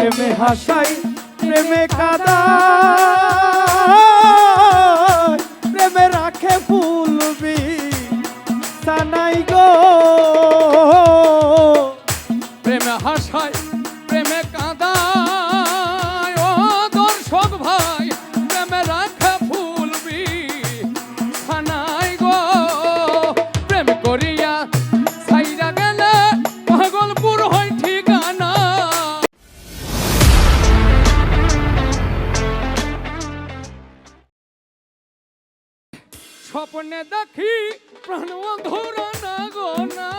প্রেমে হাসাই প্রেমে কাদা প্রেমে রাখে ফুলবি সানাই গো। প্রেমে হাসাই জীবনে দেখি প্রাণ অধুরা না গো না।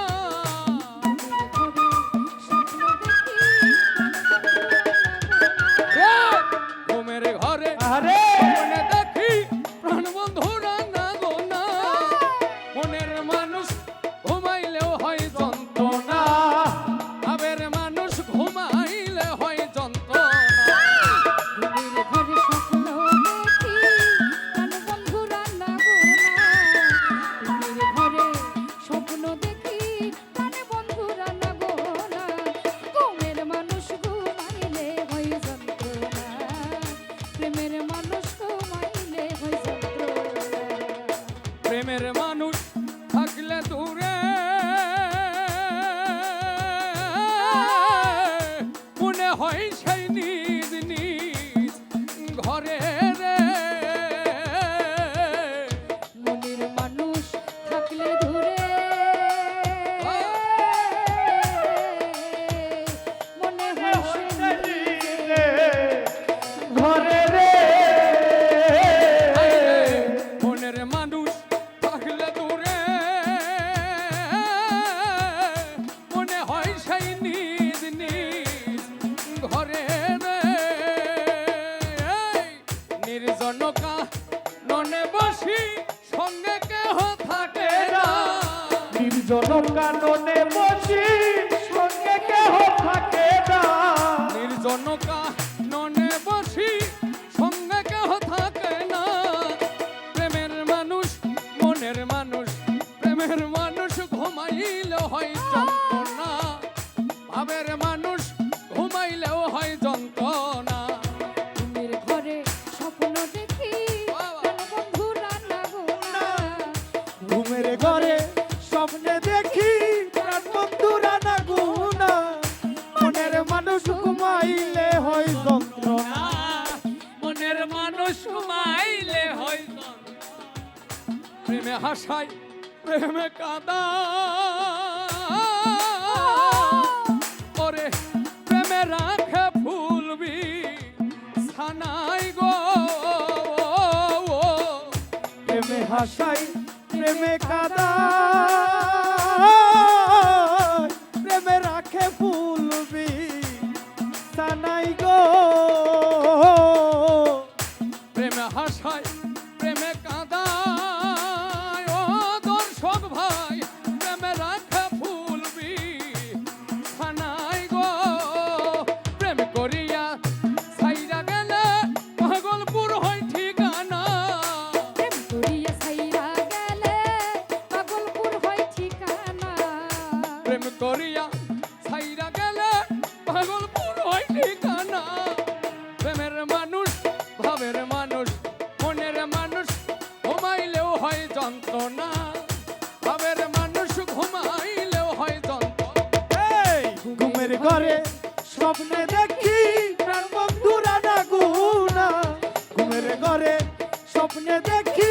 মনে বসি সঙ্গে কেহ থাকে না। নির্জন কাননে বসি সঙ্গে কেহ থাকে না। নির্জন কাহ হাসায় প্রেমে কাঁদা। ওরে, প্রেমে রাখে ফুলবি সানাই গো। প্রেমে হাসাই প্রেমে কাঁদা। প্রেমে রাখে ফুলবি সানাই গো। প্রেমে হাসায়, প্রেমে কাঁদা। ঘরে স্বপ্নে দেখি প্রাণ বন্ধুরা না। গুনা ঘুমের ঘরে স্বপ্নে দেখি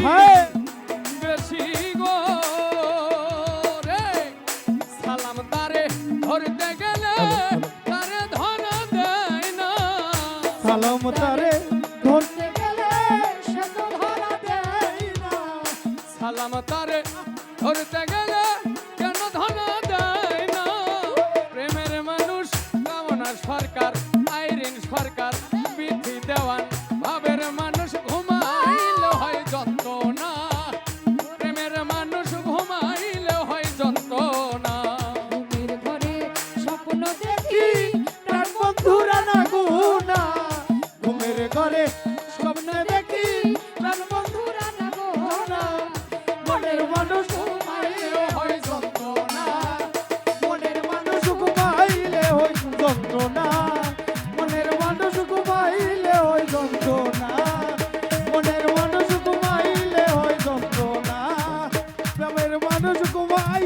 বেশি বেশি গো রে সালাম তারে ধরতে গেলে তারে ধরা দেয় না। সালাম তারে ধরতে গেলে সে তো ধরা দেয় না। সালাম তারে ধরতে গেলে ভাই